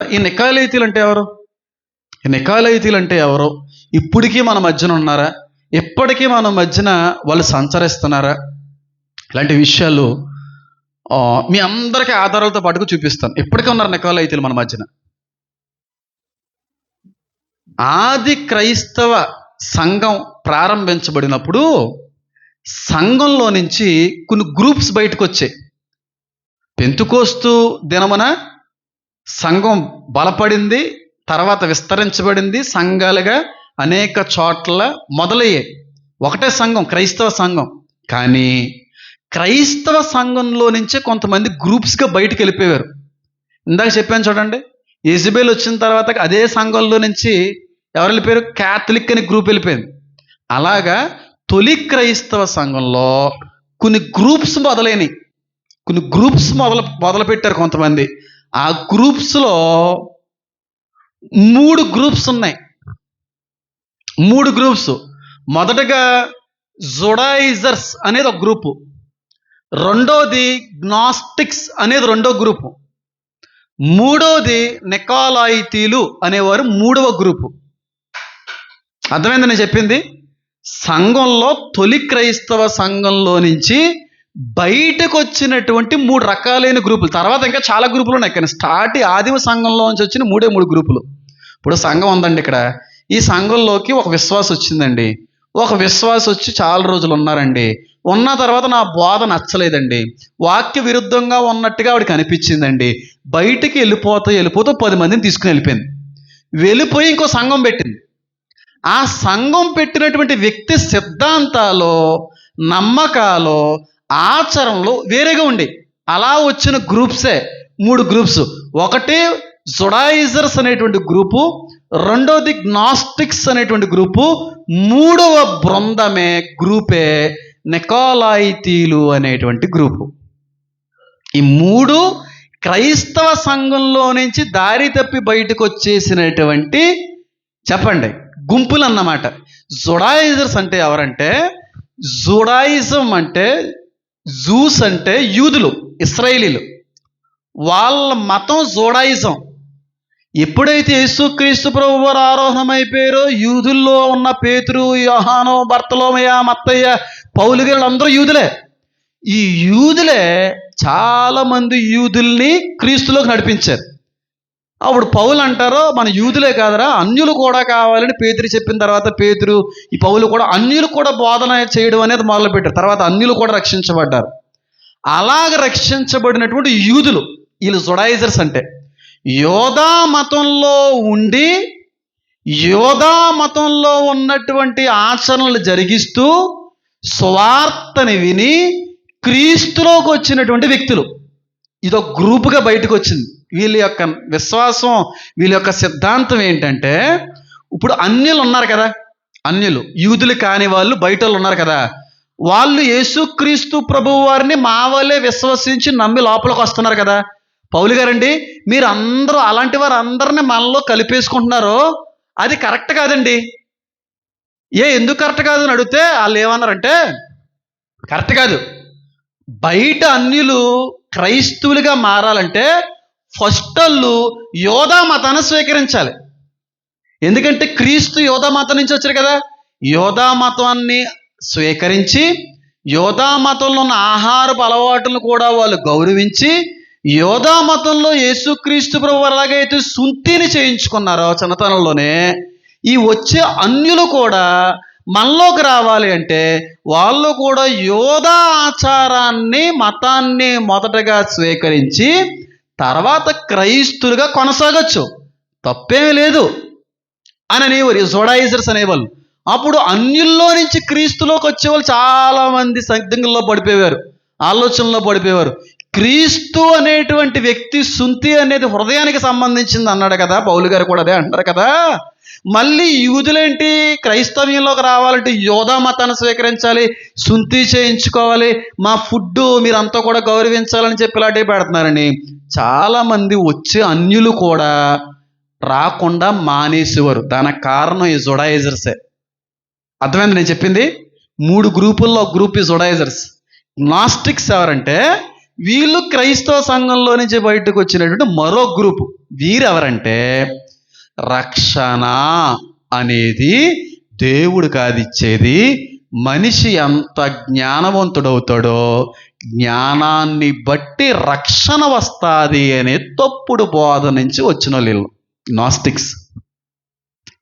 ఈ నికాలైతీలు అంటే ఎవరు? ఈ నికాలైతీలు అంటే ఎవరు? ఇప్పటికీ మన మధ్యన ఉన్నారా? ఇప్పటికీ మన మధ్యన వాళ్ళు సంచరిస్తున్నారా? ఇలాంటి విషయాలు మీ అందరికీ ఆధారాలతో పాటుకు చూపిస్తాను. ఇప్పటికీ ఉన్నారు నికాలైతీలు మన మధ్యన? ఆది క్రైస్తవ సంఘం ప్రారంభించబడినప్పుడు సంఘంలో నుంచి కొన్ని గ్రూప్స్ బయటకు వచ్చాయి పెంతుకోస్తు దినమున సంఘం బలపడింది తర్వాత విస్తరించబడింది సంఘాలుగా అనేక చోట్ల మొదలయ్యాయి. ఒకటే సంఘం క్రైస్తవ సంఘం. కానీ క్రైస్తవ సంఘంలో నుంచే కొంతమంది గ్రూప్స్గా బయటకు వెళ్ళిపోయారు. ఇందాక చెప్పాను చూడండి ఇజబెల్ వచ్చిన తర్వాత అదే సంఘంలో నుంచి ఎవరు వెళ్ళిపోయారు? క్యాథలిక్ అని గ్రూప్ వెళ్ళిపోయింది. అలాగా తొలి క్రైస్తవ సంఘంలో కొన్ని గ్రూప్స్ మొదలైనవి కొన్ని గ్రూప్స్ మొదలు మొదలుపెట్టారు కొంతమంది. ఆ గ్రూప్స్లో మూడు గ్రూప్స్ ఉన్నాయి. మూడు గ్రూప్స్. మొదటగా జుడాయిజర్స్ అనేది ఒక గ్రూపు. రెండోది గ్నాస్టిక్స్ అనేది రెండో గ్రూపు. మూడోది నెకాలాయితీలు అనేవారు మూడవ గ్రూపు. అర్థమైంది నేను చెప్పింది? సంఘంలో తొలి క్రైస్తవ సంఘంలో నుంచి బయటకు వచ్చినటువంటి మూడు రకాలైన గ్రూపులు. తర్వాత ఇంకా చాలా గ్రూపులు ఉన్నాయి కానీ స్టార్ట్ ఆదిమ సంఘంలో నుంచి వచ్చిన మూడే మూడు గ్రూపులు. ఇప్పుడు సంఘం ఉందండి ఇక్కడ. ఈ సంఘంలోకి ఒక విశ్వాసం వచ్చిందండి. ఒక విశ్వాసం వచ్చి చాలా రోజులు ఉన్నారండి. ఉన్న తర్వాత నా బోధ నచ్చలేదండి. వాక్య విరుద్ధంగా ఉన్నట్టుగా ఆవిడకి అనిపించిందండి. బయటికి వెళ్ళిపోతూ వెళ్ళిపోతూ పది మందిని తీసుకుని వెళ్ళిపోయింది. వెళ్ళిపోయి ఇంకో సంఘం పెట్టింది. ఆ సంఘం పెట్టినటువంటి వ్యక్తి సిద్ధాంతాలు నమ్మకాలు ఆచరణలో వేరేగా ఉండే. అలా వచ్చిన గ్రూప్సే మూడు గ్రూప్స్. ఒకటి జుడాయిజర్స్ అనేటువంటి గ్రూపు రెండోది గ్నాస్టిక్స్ అనేటువంటి గ్రూపు మూడవ బృందమే గ్రూపే నెకాలాయితీలు అనేటువంటి గ్రూపు. ఈ మూడు క్రైస్తవ సంఘంలో నుంచి దారి తప్పి బయటకు వచ్చేసినటువంటి చెప్పండి గుంపులు అన్నమాట జుడాయిజర్స్ అంటే ఎవరంటే జుడాయిజం అంటే జూస్ అంటే యూదులు ఇస్రాయేలీలు. వాళ్ళ మతం జోడాయిజం. ఎప్పుడైతే యేసుక్రీస్తు ప్రభు వారు ఆరోహణమైపోయారో యూదుల్లో ఉన్న పేతురు యోహాను భర్తలోమయ్య మత్తయ్య పౌలు గారు అందరూ యూదులే. ఈ యూదులే చాలామంది యూదుల్ని క్రీస్తులోకి నడిపించారు. అప్పుడు పౌలు అంటారో మన యూదులే కాదరా అన్యులు కూడా కావాలని పేతురు చెప్పిన తర్వాత పేతురు ఈ పౌలు కూడా అన్యులు కూడా బోధన చేయడం అనేది మొదలుపెట్టారు. తర్వాత అన్యులు కూడా రక్షించబడ్డారు. అలాగ రక్షించబడినటువంటి యూదులు వీళ్ళు జొడైజర్స్ అంటే యోధా మతంలో ఉండి యోధా మతంలో ఉన్నటువంటి ఆచరణలు జరిగిస్తూ స్వార్థని విని క్రీస్తులోకి వచ్చినటువంటి వ్యక్తులు. ఇదో గ్రూపుగా బయటకు వచ్చింది. వీళ్ళ యొక్క విశ్వాసం వీళ్ళ యొక్క సిద్ధాంతం ఏంటంటే ఇప్పుడు అన్యులు ఉన్నారు కదా అన్యులు యూదులు కాని వాళ్ళు బయట వాళ్ళు ఉన్నారు కదా వాళ్ళు యేసుక్రీస్తు ప్రభువు వారిని మా విశ్వసించి నమ్మి లోపలికి వస్తున్నారు కదా. పౌలు గారండి మీరు అందరూ అలాంటి వారు అందరిని మనలో కలిపేసుకుంటున్నారు అది కరెక్ట్ కాదండి. ఏ ఎందుకు కరెక్ట్ కాదు అని అడిగితే వాళ్ళు ఏమన్నారంటే కరెక్ట్ కాదు. బయట అన్యులు క్రైస్తవులుగా మారాలంటే ఫస్ట్ వాళ్ళు యోధా మతాన్ని స్వీకరించాలి. ఎందుకంటే క్రీస్తు యోధా మతం నుంచి వచ్చారు కదా. యోధా మతాన్ని స్వీకరించి యోధా మతంలో ఉన్న ఆహారపు అలవాటులను కూడా వాళ్ళు గౌరవించి యోధా మతంలో యేసుక్రీస్తు ప్రభు ఎలాగైతే సుంతిని చేయించుకున్నారో చిన్నతనంలోనే. ఈ వచ్చే అన్యులు కూడా మనలోకి రావాలి అంటే వాళ్ళు కూడా యోధా ఆచారాన్ని మతాన్ని మొదటగా స్వీకరించి తర్వాత క్రైస్తులుగా కొనసాగచ్చు. తప్పేమీ లేదు. అని అనేవారు. జోడాయిజర్స్ అనేవాళ్ళు. అప్పుడు అన్యుల్లో నుంచి క్రీస్తులోకి వచ్చేవాళ్ళు చాలామంది సందిగ్ధంలో పడిపోయేవారు. ఆలోచనలో పడిపోయేవారు. క్రీస్తు అనేటువంటి వ్యక్తి సుంతి అనేది హృదయానికి సంబంధించింది అన్నాడు కదా. పౌలు గారు కూడా అదే అంటారు కదా. మళ్ళీ యూదులేంటి? క్రైస్తవ్యంలోకి రావాలంటే యోధా మతాన్ని స్వీకరించాలి సుంతి చేయించుకోవాలి మా ఫుడ్ మీరంతా కూడా గౌరవించాలని చెప్పి ఇలాంటివి పెడుతున్నారని చాలామంది వచ్చే అన్యులు కూడా రాకుండా మానేసేవారు. దానికి కారణం ఈ జొడాయిజర్సే అర్థమైంది నేను చెప్పింది? మూడు గ్రూపుల్లో ఒక గ్రూప్ ఈ జొడాయిజర్స్. నాస్టిక్స్ ఎవరంటే వీళ్ళు క్రైస్తవ సంఘంలో నుంచి బయటకు వచ్చినటువంటి మరో గ్రూపు. వీరెవరంటే రక్షణ అనేది దేవుడు కాదిచ్చేది. మనిషి ఎంత జ్ఞానవంతుడవుతాడో జ్ఞానాన్ని బట్టి రక్షణ వస్తుంది అనే తప్పుడు బోధ నుంచి వచ్చిన వీళ్ళు నాస్టిక్స్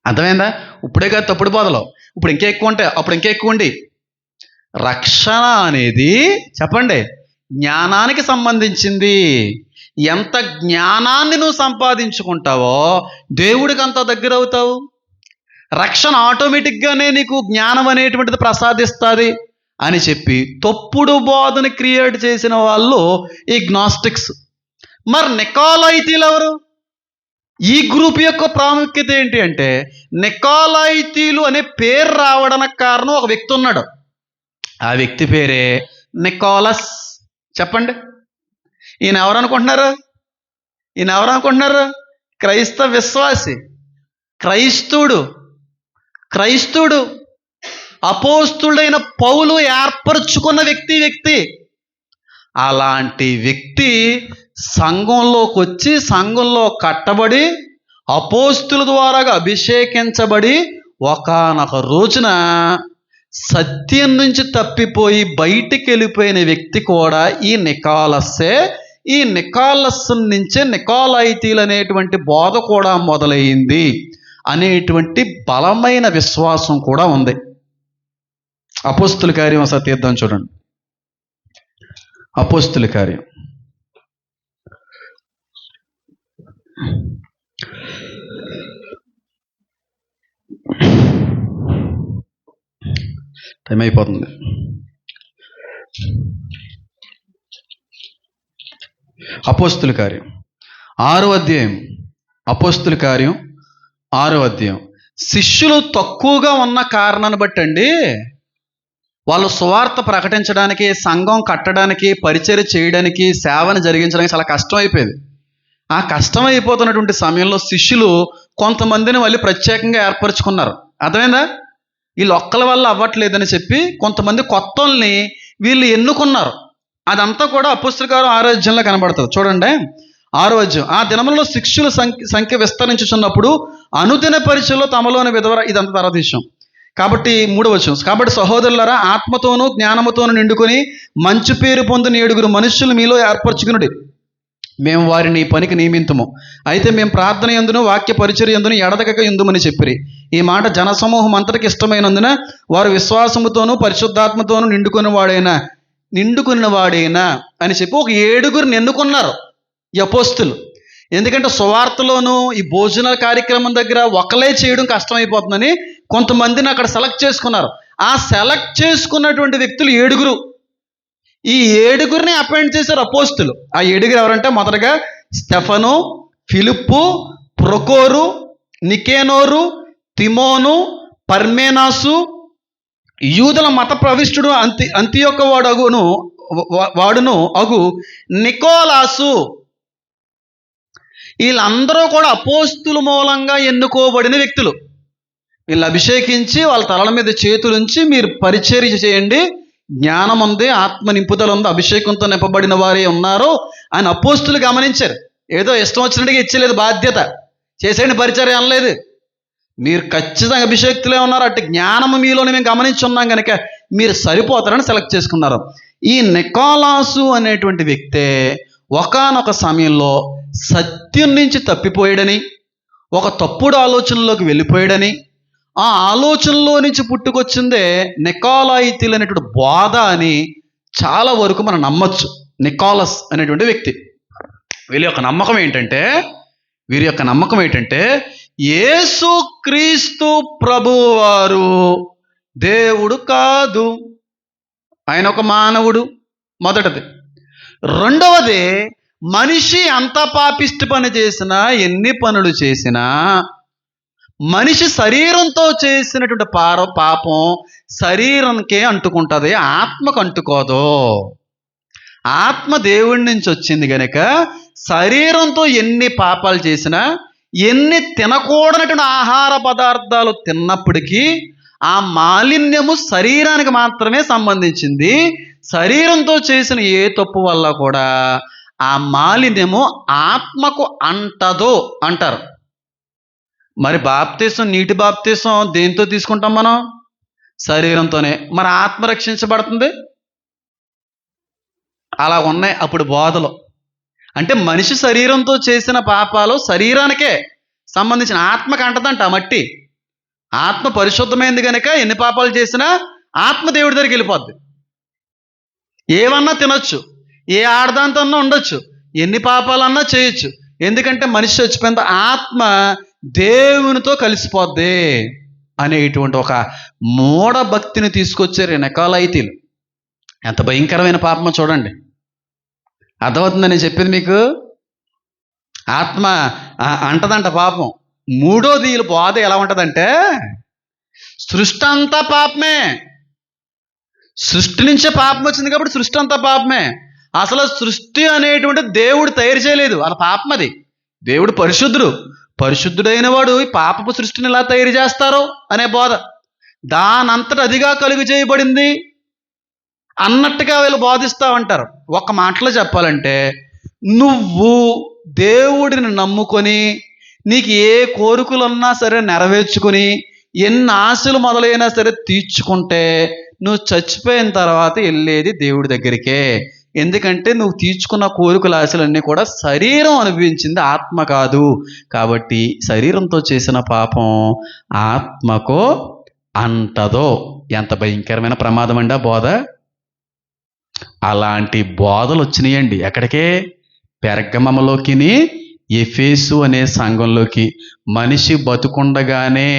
అర్థమైందా? ఇప్పుడే కాదు తప్పుడు బోధలు. ఇప్పుడు ఇంకా ఎక్కువ ఉంటే అప్పుడు ఇంకా ఎక్కువ ఉండి. రక్షణ అనేది చెప్పండి జ్ఞానానికి సంబంధించింది. ఎంత జ్ఞానాన్ని నువ్వు సంపాదించుకుంటావో దేవుడికి అంత దగ్గర అవుతావు. రక్షణ ఆటోమేటిక్గానే నీకు జ్ఞానం అనేటువంటిది ప్రసాదిస్తుంది అని చెప్పి తప్పుడు బోధన క్రియేట్ చేసిన వాళ్ళు ఈ గ్నాస్టిక్స్ మరి నికాలైతీలు ఎవరు? ఈ గ్రూప్ యొక్క ప్రాముఖ్యత ఏంటి అంటే నికాలైతీలు అనే పేరు రావడానికి కారణం ఒక వ్యక్తి ఉన్నాడు. ఆ వ్యక్తి పేరే నికోలస్. చెప్పండి. ఈయన ఎవరు అనుకుంటున్నారు ఈయన ఎవరు అనుకుంటున్నారు క్రైస్తవ విశ్వాసి. క్రైస్తుడు. క్రైస్తుడు. అపోస్తుడైన పౌలు ఏర్పరచుకున్న వ్యక్తి వ్యక్తి. అలాంటి వ్యక్తి సంఘంలోకి వచ్చి సంఘంలో కట్టబడి అపోస్తుల ద్వారాగా అభిషేకించబడి ఒకానొక రోజున సత్యం నుంచి తప్పిపోయి బయటికి వెళ్ళిపోయిన వ్యక్తి కూడా ఈ నికాలస్సే ఈ నికాలస్ నుంచే నికాలైతీలు అనేటువంటి బోధ కూడా మొదలైంది అనేటువంటి బలమైన విశ్వాసం కూడా ఉంది. అపోస్తుల కార్యం అసలు తీద్దాం చూడండి. అపోస్తుల కార్యం. టైం అయిపోతుంది. అపోస్తుల కార్యం. ఆరో అధ్యాయం. అపోస్తుల కార్యం ఆరో అధ్యాయం. శిష్యులు తక్కువగా ఉన్న కారణాన్ని బట్టి అండి వాళ్ళు సువార్త ప్రకటించడానికి సంఘం కట్టడానికి పరిచయం చేయడానికి సేవను జరిగించడానికి చాలా కష్టం అయిపోయేది ఆ కష్టం అయిపోతున్నటువంటి సమయంలో శిష్యులు కొంతమందిని మళ్ళీ ప్రత్యేకంగా ఏర్పరచుకున్నారు. అర్థమైందా? వీళ్ళు ఒక్కల వల్ల అవ్వట్లేదని చెప్పి కొంతమంది కొత్తల్ని వీళ్ళు ఎన్నుకున్నారు. అదంతా కూడా అపుస్తకారం ఆరోగ్యంలో కనబడుతుంది చూడండి. ఆరోగ్యం ఆ దినములలో శిక్షుల సంఖ్య సంఖ్య విస్తరించుచున్నప్పుడు అనుదిన పరిచయంలో తమలోని విధవర ఇదంతా తర్వాత విషయం కాబట్టి మూడవ వచనం. కాబట్టి సహోదరులరా ఆత్మతోనూ జ్ఞానముతోనూ నిండుకొని మంచి పేరు పొందిన ఏడుగురు మనుషులు మీలో ఏర్పరచుకునుడి. మేము వారిని పనికి నియమింతుము. అయితే మేము ప్రార్థన ఎందును వాక్య పరిచర్య ఎందును ఎడదగక ఎందుమని చెప్పిరి. ఈ మాట జనసమూహం అంతటికి ఇష్టమైనందున వారు విశ్వాసముతోనూ పరిశుద్ధాత్మతోనూ నిండుకుని వాడైనా నిండుకున్న వాడైనా అని చెప్పి ఒక ఏడుగురిని ఎన్నుకున్నారు ఈ అపోస్తులు. ఎందుకంటే సువార్తలోనూ ఈ భోజన కార్యక్రమం దగ్గర ఒకలే చేయడం కష్టమైపోతుందని కొంతమందిని అక్కడ సెలెక్ట్ చేసుకున్నారు. ఆ సెలెక్ట్ చేసుకున్నటువంటి వ్యక్తులు ఏడుగురు. ఈ ఏడుగురిని అపాయింట్ చేశారు అపోస్తులు. ఆ ఏడుగురు ఎవరంటే మొదటగా స్టెఫను ఫిలిప్పు ప్రొకోరు నికేనోరు తిమోను పర్మేనాసు యూదుల మత ప్రవిష్టుడు అంతి అంతి యొక్క వాడు అగును వాడును అగు నికోలాసు. వీళ్ళందరూ కూడా అపోస్తుల మూలంగా ఎన్నుకోబడిన వ్యక్తులు. వీళ్ళు అభిషేకించి వాళ్ళ తలల మీద చేతులుంచి మీరు పరిచర్య చేయండి. జ్ఞానం ఉంది ఆత్మ నింపుదల ఉంది అభిషేకంతో నింపబడిన వారే ఉన్నారు అని అపోస్తులు గమనించారు. ఏదో ఇష్టం వచ్చినట్టుగా ఇచ్చలేదు బాధ్యత. చేసేయండి పరిచర్య అనలేదు. మీరు ఖచ్చితంగా అభిషేక్తులే ఉన్నారు అటు జ్ఞానము మీలోనే మేము గమనించున్నాం కనుక మీరు సరిపోతారని సెలెక్ట్ చేసుకున్నారు. ఈ నికోలాసు అనేటువంటి వ్యక్తే ఒకానొక సమయంలో సత్యం నుంచి తప్పిపోయాడని ఒక తప్పుడు ఆలోచనలోకి వెళ్ళిపోయాడని ఆ ఆలోచనలో నుంచి పుట్టుకొచ్చిందే నికాలాయితీలు అనేటువంటి బోధ అని చాలా వరకు మనం నమ్మచ్చు. నికాలస్ అనేటువంటి వ్యక్తి. వీళ్ళ యొక్క నమ్మకం ఏంటంటే వీరి యొక్క నమ్మకం ఏంటంటే యేసు క్రీస్తు ప్రభువారు దేవుడు కాదు. ఆయన ఒక మానవుడు మొదటిది. రెండవది మనిషి అంత పాపిష్టి పని చేసినా ఎన్ని పనులు చేసినా మనిషి శరీరంతో చేసినటువంటి పార పాపం శరీరంకే అంటుకుంటుంది ఆత్మకు అంటుకోదు. ఆత్మ దేవుడి నుంచి వచ్చింది కనుక శరీరంతో ఎన్ని పాపాలు చేసినా ఎన్ని తినకూడనటువంటి ఆహార పదార్థాలు తిన్నప్పటికీ ఆ మాలిన్యము శరీరానికి మాత్రమే సంబంధించింది. శరీరంతో చేసిన ఏ తప్పు వల్ల కూడా ఆ మాలిన్యము ఆత్మకు అంటదు అంటారు. మరి బాప్తీసం నీటి బాప్తీసం దేంతో తీసుకుంటాం మనం? శరీరంతోనే. మరి ఆత్మ రక్షించబడుతుంది? అలా ఉన్నాయి అప్పుడు బోధలు. అంటే మనిషి శరీరంతో చేసిన పాపాలు శరీరానికే సంబంధించిన ఆత్మకు అంటదంట ఆ మట్టి. ఆత్మ పరిశుద్ధమైంది కనుక ఎన్ని పాపాలు చేసినా ఆత్మ దేవుడి దగ్గరికి వెళ్ళిపోద్ది. ఏమన్నా తినొచ్చు ఏ ఆడదాంతన్నా ఉండొచ్చు ఎన్ని పాపాలన్నా చేయొచ్చు. ఎందుకంటే మనిషి చచ్చిపోయిన ఆత్మ దేవునితో కలిసిపోద్ది అనేటువంటి ఒక మూఢభక్తిని తీసుకొచ్చారు నెకాలైతీలు. ఎంత భయంకరమైన పాపమో చూడండి. అర్థమవుతుందని నేను చెప్పింది మీకు? ఆత్మ అంటదంట పాపం. మూడోది వీళ్ళ బాధ ఎలా ఉంటుందంటే సృష్టి అంతా పాపమే. సృష్టి నుంచే పాపం వచ్చింది కాబట్టి సృష్టి అంతా పాపమే. అసలు సృష్టి అనేటువంటి దేవుడు తయారు చేయలేదు. అది పాపం అది. దేవుడు పరిశుద్ధుడు. పరిశుద్ధుడైన వాడు ఈ పాపపు సృష్టిని ఎలా తయారు చేస్తారో అనే బోధ. దానంతట అదిగా కలుగు చేయబడింది. అన్నట్టుగా వీళ్ళు బోధిస్తూ ఉంటారు ఒక మాటలో చెప్పాలంటే నువ్వు దేవుడిని నమ్ముకొని నీకు ఏ కోరికలున్నా సరే నెరవేర్చుకుని ఎన్ని ఆశలు మొదలైనా సరే తీర్చుకుంటే నువ్వు చచ్చిపోయిన తర్వాత వెళ్ళేది దేవుడి దగ్గరికే. ఎందుకంటే నువ్వు తీర్చుకున్న కోరికల ఆశలన్నీ కూడా శరీరం అనుభవించింది ఆత్మ కాదు. కాబట్టి శరీరంతో చేసిన పాపం ఆత్మకు అంటదో. ఎంత భయంకరమైన ప్రమాదం అండి ఆ బోధ. అలాంటి బోధలు వచ్చినాయండి ఎక్కడికే? పెరగమలోకిని ఎఫేసు అనే సంఘంలోకి. మనిషి బతుకుండగానే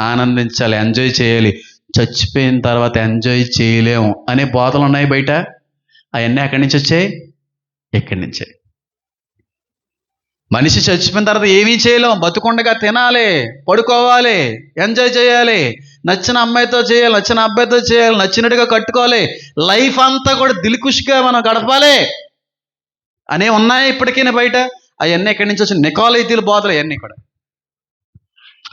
ఆనందించాలి ఎంజాయ్ చేయాలి. చచ్చిపోయిన తర్వాత ఎంజాయ్ చేయలేము అనే బోధలు ఉన్నాయి బయట. అవన్నీ ఎక్కడి నుంచి వచ్చాయి ఎక్కడి నుంచే. మనిషి చచ్చిపోయిన తర్వాత ఏమీ చేయలేం. బతుకుండగా తినాలి పడుకోవాలి ఎంజాయ్ చేయాలి నచ్చిన అమ్మాయితో చేయాలి నచ్చిన అబ్బాయితో చేయాలి నచ్చినట్టుగా కట్టుకోవాలి. లైఫ్ అంతా కూడా దిల్కుష్గా మనం గడపాలి. అనే ఉన్నాయి ఇప్పటికీ బయట. అవన్నీ ఎక్కడి నుంచి వచ్చిన నికోలైతీల బోధలు అవన్నీ కూడా.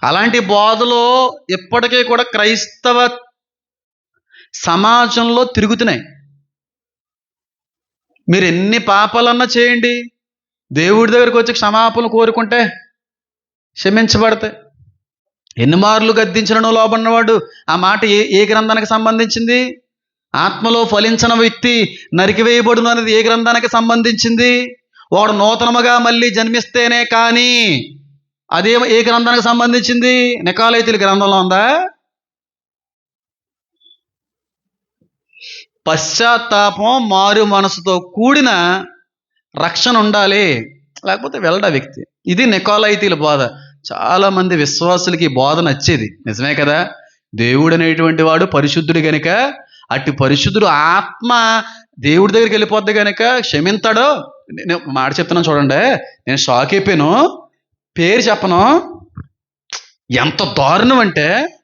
అలాంటి బోధలు ఇప్పటికీ కూడా క్రైస్తవ సమాజంలో తిరుగుతున్నాయి. మీరు ఎన్ని పాపాలన్నా చేయండి. దేవుడి దగ్గరికి వచ్చి క్షమాపణలు కోరుకుంటే క్షమించబడతాయి ఎన్ని మార్లు గద్దించడం లోబడినవాడు ఆ మాట ఏ ఏ గ్రంథానికి సంబంధించింది? ఆత్మలో ఫలించిన వ్యక్తి నరికివేయబడును అనేది ఏ గ్రంథానికి సంబంధించింది? వాడు నూతనముగా మళ్ళీ జన్మిస్తేనే కానీ అదే ఏ గ్రంథానికి సంబంధించింది? నికాలైతుల గ్రంథంలో ఉందా? పశ్చాత్తాపం మారు మనసుతో కూడిన రక్షణ ఉండాలి. లేకపోతే వెళ్ళడా వ్యక్తి? ఇది నికోలైతీల బోధ. చాలామంది విశ్వాసులకి ఈ బోధ నచ్చేది. నిజమే కదా? దేవుడు అనేటువంటి వాడు పరిశుద్ధుడు గనుక అట్టి పరిశుద్ధుడు ఆత్మ దేవుడి దగ్గరికి వెళ్ళిపోద్ది గనుక క్షమింతాడో? నేను మాట చెప్తున్నాను చూడండి. నేను షాక్ అయిపోయాను. పేరు చెప్పను. ఎంత దారుణం అంటే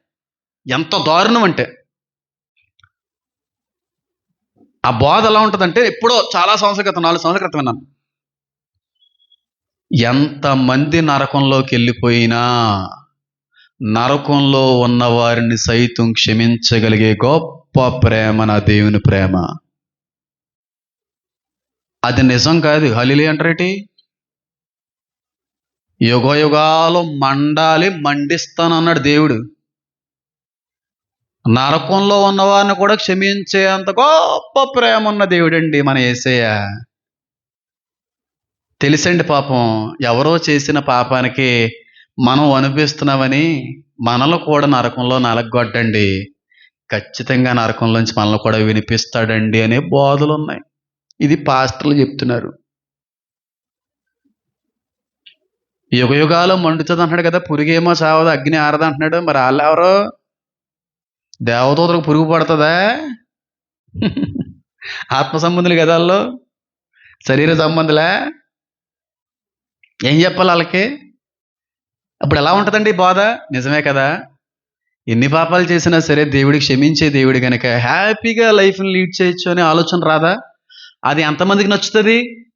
ఎంత దారుణం అంటే ఆ బోధ ఎలా ఉంటుందంటే ఎప్పుడో చాలా సంవత్సరాల క్రితం నాలుగు సంవత్సరాల క్రితం విన్నాను. ఎంతమంది నరకంలోకి వెళ్ళిపోయినా నరకంలో ఉన్న వారిని సైతం క్షమించగలిగే గొప్ప ప్రేమ నా దేవుని ప్రేమ. అది నిజం కాదు. హలిలి అంటారేటి యుగ యుగాలు మండాలి మండిస్తానన్నాడు దేవుడు. నరకంలో ఉన్నవారిని కూడా క్షమించే అంత గొప్ప ప్రేమ ఉన్న దేవుడండి మన ఏసయ్య. తెలుసండి పాపం ఎవరో చేసిన పాపానికి మనం అనిపిస్తున్నామని మనల్ని కూడా నరకంలో నలగొట్టండి. ఖచ్చితంగా నరకంలోంచి మనల్ని కూడా వినిపిస్తాడండి అనే బోధలు ఉన్నాయి ఇది పాస్టర్లు చెప్తున్నారు. యుగయుగాలు మండుతుంది అంటున్నాడు కదా పురుగేమో చావదు అగ్ని ఆరదు అంటున్నాడు. మరి వాళ్ళు ఎవరో దేవదూతలకు పురుగు పడుతుందా? ఆత్మ సంబంధులు కదా వాళ్ళు? శరీర సంబంధులే? ఏం చెప్పాలి వాళ్ళకి? అప్పుడు ఎలా ఉంటుందండి బాధ? నిజమే కదా. ఎన్ని పాపాలు చేసినా సరే దేవుడికి క్షమించే దేవుడు కనుక హ్యాపీగా లైఫ్ని లీడ్ చేయొచ్చు అనే ఆలోచన రాదా? అది ఎంతమందికి నచ్చుతుంది?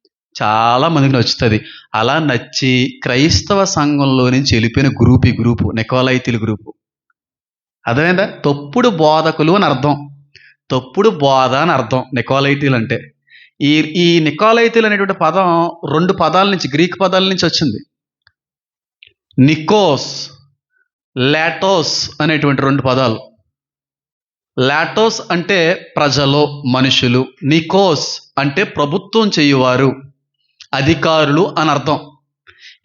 చాలా మందికి నచ్చుతుంది. అలా నచ్చి క్రైస్తవ సంఘంలో నుంచి వెళ్ళిపోయిన గ్రూప్ ఈ గ్రూపు నెకోలైతిల గ్రూపు. అర్థమైందా? తప్పుడు బోధకులు అని అర్థం. తప్పుడు బోధ అని అర్థం నికోలైటీలు అంటే. ఈ ఈ నికోలైటీలు అనేటువంటి పదం రెండు పదాల నుంచి గ్రీక్ పదాల నుంచి వచ్చింది. నికోస్ లాటోస్ అనేటువంటి రెండు పదాలు. లాటోస్ అంటే ప్రజలు మనుషులు. నికోస్ అంటే ప్రభుత్వం చేయువారు అధికారులు అని అర్థం.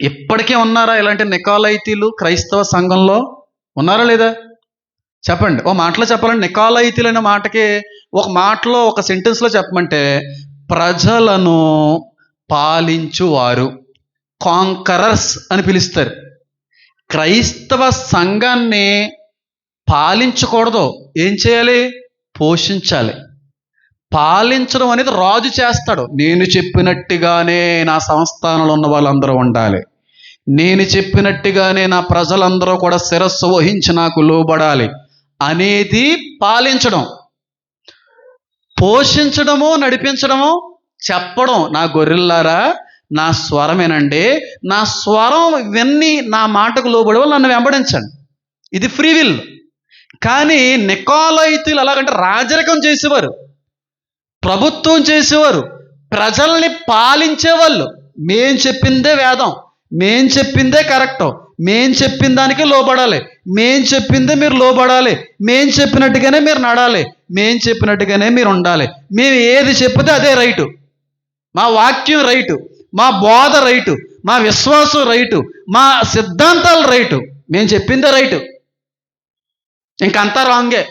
ఇప్పటికే ఉన్నారా ఇలాంటి నికాలైతీలు క్రైస్తవ సంఘంలో? ఉన్నారా లేదా? చెప్పండి. ఓ మాటలో చెప్పాలంటే నికాలైతీలు అనే మాటకి ఒక మాటలో ఒక సెంటెన్స్లో చెప్పమంటే ప్రజలను పాలించువారు. కాంకరర్స్ అని పిలుస్తారు. క్రైస్తవ సంఘాన్ని పాలించకూడదు. ఏం చేయాలి? పోషించాలి. పాలించడం అనేది రాజు చేస్తాడు. నేను చెప్పినట్టుగానే నా సంస్థానంలో ఉన్న వాళ్ళందరూ ఉండాలి. నేను చెప్పినట్టుగానే నా ప్రజలందరూ కూడా శిరస్సు వహించి నాకు లోబడాలి. అనేది పాలించడం. పోషించడము నడిపించడము చెప్పడం. నా గొర్రెల్లారా నా స్వరమేనండి. నా స్వరం విన్ని నా మాటకు లోబడి వాళ్ళు నన్ను వెంబడించండి. ఇది ఫ్రీ విల్. కానీ నికోలైతులు ఎలాగంటే రాజరికం చేసేవారు. ప్రభుత్వం చేసేవారు. ప్రజల్ని పాలించేవాళ్ళు. మేం చెప్పిందే వేదం. మేం చెప్పిందే కరెక్ట్. మేం చెప్పిన దానికి లోబడాలి. మేం చెప్పిందే మీరు లోబడాలి. మేం చెప్పినట్టుగానే మీరు నడాలి. మేం చెప్పినట్టుగానే మీరు ఉండాలి. మేము ఏది చెప్పితే అదే రైటు. మా వాక్యం రైటు. మా బోధ రైటు. మా విశ్వాసం రైటు. మా సిద్ధాంతాలు రైటు. మేము చెప్పిందే రైటు. ఇంకంతా రాంగే.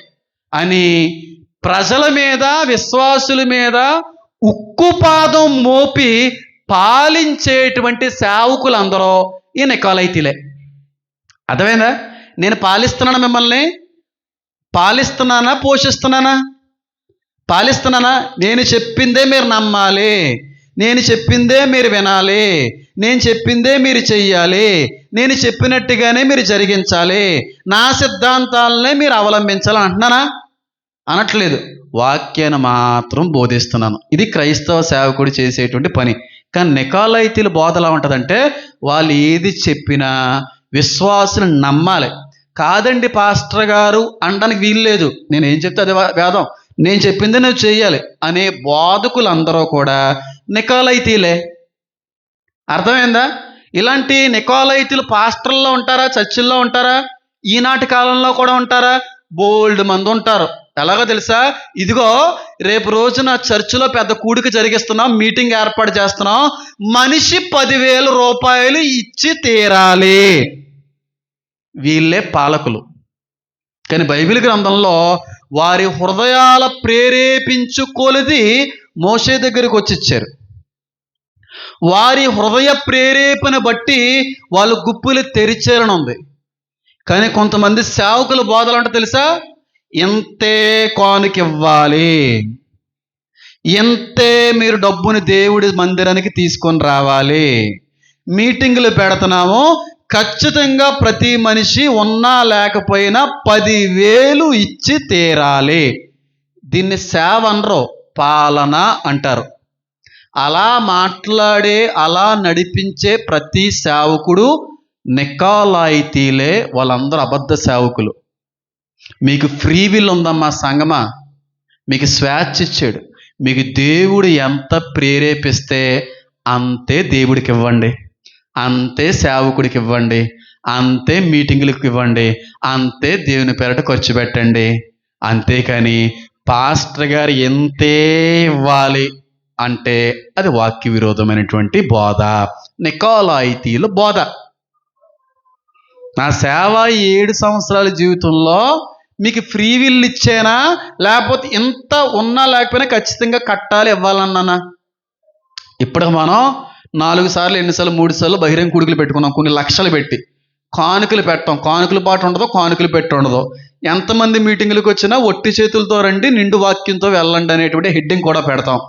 అని ప్రజల మీద విశ్వాసుల మీద ఉక్కుపాదం మోపి పాలించేటువంటి సేవకులందరూ ఈ నికాలైతీలే. అర్థమైందా? నేను పాలిస్తున్నానా మిమ్మల్ని? పాలిస్తున్నానా? పోషిస్తున్నానా? పాలిస్తున్నానా? నేను చెప్పిందే మీరు నమ్మాలి. నేను చెప్పిందే మీరు వినాలి. నేను చెప్పిందే మీరు చెయ్యాలి. నేను చెప్పినట్టుగానే మీరు జరిగించాలి. నా సిద్ధాంతాలనే మీరు అవలంబించాలి అంటున్నానా? అనట్లేదు. వాక్యాన్ని మాత్రం బోధిస్తున్నాను. ఇది క్రైస్తవ సేవకుడు చేసేటువంటి పని. కానీ నికాలైతీల బోధ ఎలా ఉంటుందంటే వాళ్ళు ఏది చెప్పినా విశ్వాసుని నమ్మాలి. కాదండి పాస్టర్ గారు అనడానికి వీలు లేదు. నేను ఏం చెప్తే అది వేదం. నేను చెప్పింది నువ్వు చేయాలి అనే బోధకులందరూ కూడా నికాలైతీలే. అర్థమైందా? ఇలాంటి నికోలైతులు పాస్టర్లో ఉంటారా? చర్చిల్లో ఉంటారా? ఈనాటి కాలంలో కూడా ఉంటారా? బోల్డ్ మంది ఉంటారు. ఎలాగో తెలుసా? ఇదిగో రేపు రోజున చర్చిలో పెద్ద కూడిక జరిగిస్తున్నాం మీటింగ్ ఏర్పాటు చేస్తున్నాం. మనిషి పదివేల రూపాయలు ఇచ్చి తీరాలి. వీళ్ళే పాలకులు. కానీ బైబిల్ గ్రంథంలో వారి హృదయాల ప్రేరేపించుకొలిది మోషే దగ్గరికి వచ్చి ఇచ్చారు. వారి హృదయ ప్రేరేపణ బట్టి వాళ్ళు గుప్పులు తెరిచారని ఉంది కానీ కొంతమంది సేవకుల బోధలు అంటే తెలుసా? ఇంతే కానుకివ్వాలి? ఇంతే మీరు డబ్బుని దేవుడి మందిరానికి తీసుకొని రావాలి? మీటింగులు పెడుతున్నాము. ఖచ్చితంగా ప్రతి మనిషి ఉన్నా లేకపోయినా పదివేలు ఇచ్చి తీరాలి. దీన్ని సేవ అనరు పాలన అంటారు. అలా మాట్లాడే అలా నడిపించే ప్రతి సేవకుడు నికాలాయితీలే వాళ్ళందరూ అబద్ధ సేవకులు. మీకు ఫ్రీ విల్ ఉందమ్మా సంగమా? మీకు స్వేచ్ఛ ఇచ్చాడు. మీకు దేవుడు ఎంత ప్రేరేపిస్తే అంతే దేవుడికి ఇవ్వండి. అంతే సేవకుడికి ఇవ్వండి. అంతే మీటింగులకు ఇవ్వండి. అంతే దేవుని పేరట ఖర్చు పెట్టండి. అంతేకాని పాస్టర్ గారు ఎంతే ఇవ్వాలి అంటే అది వాక్య విరోధమైనటువంటి బోధ. నికోలాయితీలు బోధ. నా సేవ ఏడు సంవత్సరాల జీవితంలో మీకు ఫ్రీ విల్ ఇచ్చేనా? లేకపోతే ఇంత ఉన్నా లేకపోయినా ఖచ్చితంగా కట్టాలి ఇవ్వాలన్నానా? ఇప్పుడు మనం నాలుగు సార్లు ఎన్నిసార్లు మూడు సార్లు బహిరంగ కుడుకులు పెట్టుకున్నాం. కొన్ని లక్షలు పెట్టి. కానుకలు పెట్టాం. కానుకల పాట ఉండదు కానుకలు పెట్టి ఉండదు. ఎంతమంది మీటింగులకు వచ్చినా ఒట్టి చేతులతో రండి నిండు వాక్యంతో వెళ్ళండి అనేటువంటి హెడ్డింగ్ కూడా పెడతాం.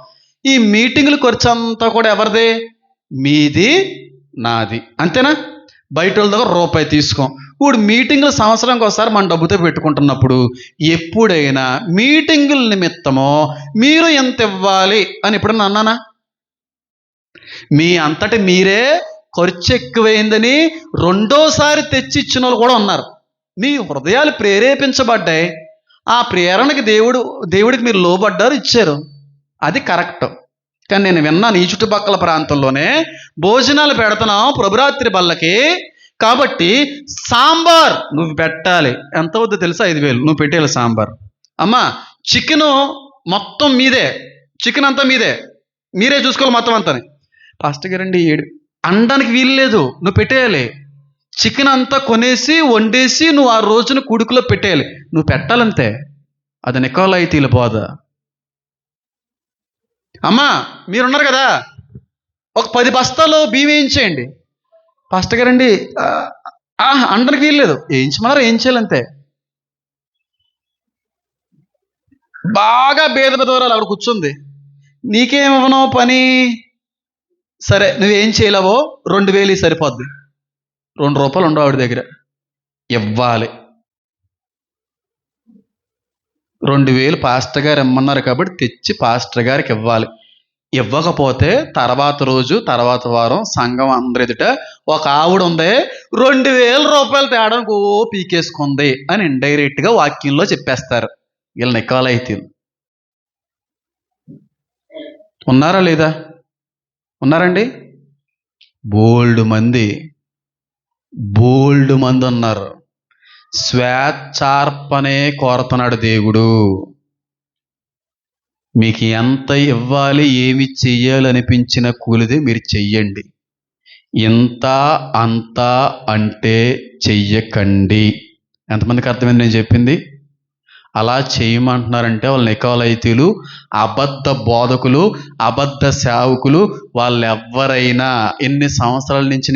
ఈ మీటింగుల ఖర్చు అంతా కూడా ఎవరిది? మీది నాది. అంతేనా? బయట వాళ్ళ దగ్గర రూపాయి తీసుకోం. ఇప్పుడు మీటింగులు సంవత్సరానికి ఒకసారి మన డబ్బుతో పెట్టుకుంటున్నప్పుడు ఎప్పుడైనా మీటింగుల నిమిత్తమో మీరు ఎంత ఇవ్వాలి అని ఎప్పుడన్నా అన్నానా? మీ అంతటి మీరే ఖర్చు ఎక్కువైందని రెండోసారి తెచ్చి ఇచ్చిన వాళ్ళు కూడా ఉన్నారు. మీ హృదయాలు ప్రేరేపించబడ్డాయి. ఆ ప్రేరణకి దేవుడు దేవుడికి మీరు లోబడ్డారు ఇచ్చారు. అది కరెక్ట్. కానీ నేను విన్నాను ఈ చుట్టుపక్కల ప్రాంతంలోనే భోజనాలు పెడుతున్నాం ప్రభురాత్రి బల్లకి కాబట్టి సాంబార్ నువ్వు పెట్టాలి. ఎంత అవుద్దో తెలుసా? ఐదు వేలు. నువ్వు పెట్టేయాలి సాంబార్. అమ్మా చికెను మొత్తం మీదే. చికెన్ అంతా మీదే. మీరే చూసుకోవాలి మొత్తం అంతా పాస్టర్ గారండి ఏడు. అనడానికి వీలు లేదు. నువ్వు పెట్టేయాలి. చికెన్ అంతా కొనేసి వండేసి నువ్వు ఆ రోజున కుడుకులో పెట్టేయాలి. నువ్వు పెట్టాలంతే. అది నికోలైతీల బోధ. అమ్మా మీరున్నారు కదా? ఒక పది బస్తాలు బియ్యం వేయించేయండి. పాస్టర్ గారండి ఆ, వీల్లేదు అనడానికి ఏం లేదు బాగా భేద బెదవరాలు ఆవిడ కూర్చుంది. నీకేమివ్వను పని? సరే నువ్వేం చేయలేవో రెండు వేలు సరిపోద్ది. రెండు రూపాయలు ఉండవు ఆవిడ దగ్గర. ఇవ్వాలి. రెండు వేలు పాస్టర్ గారు ఇమ్మన్నారు కాబట్టి తెచ్చి పాస్టర్ గారికి ఇవ్వాలి. ఇవ్వకపోతే తర్వాత రోజు తర్వాత వారం సంఘం అందరి ఎదుట ఒక ఆవిడ ఉంది రెండు వేల రూపాయలు తేడానికి ఓ పీకేసుకుంది అని ఇండైరెక్ట్గా వాక్యంలో చెప్పేస్తారు. వీళ్ళ నికాలైతే ఉన్నారా లేదా? ఉన్నారండి? బోల్డ్ మంది బోల్డ్ మంది ఉన్నారు. స్వేచ్ఛార్పణే కోరుతున్నాడు దేవుడు. మీకు ఎంత ఇవ్వాలి ఏమి చెయ్యాలనిపించిన కూలిది మీరు చెయ్యండి. ఇంత అంత అంటే చెయ్యకండి. ఎంతమందికి అర్థమైంది నేను చెప్పింది? అలా చేయమంటున్నారంటే వాళ్ళ నికోలైతీలు అబద్ధ బోధకులు అబద్ధ సేవకులు వాళ్ళు ఎవరైనా ఎన్ని సంవత్సరాల నుంచి నీకు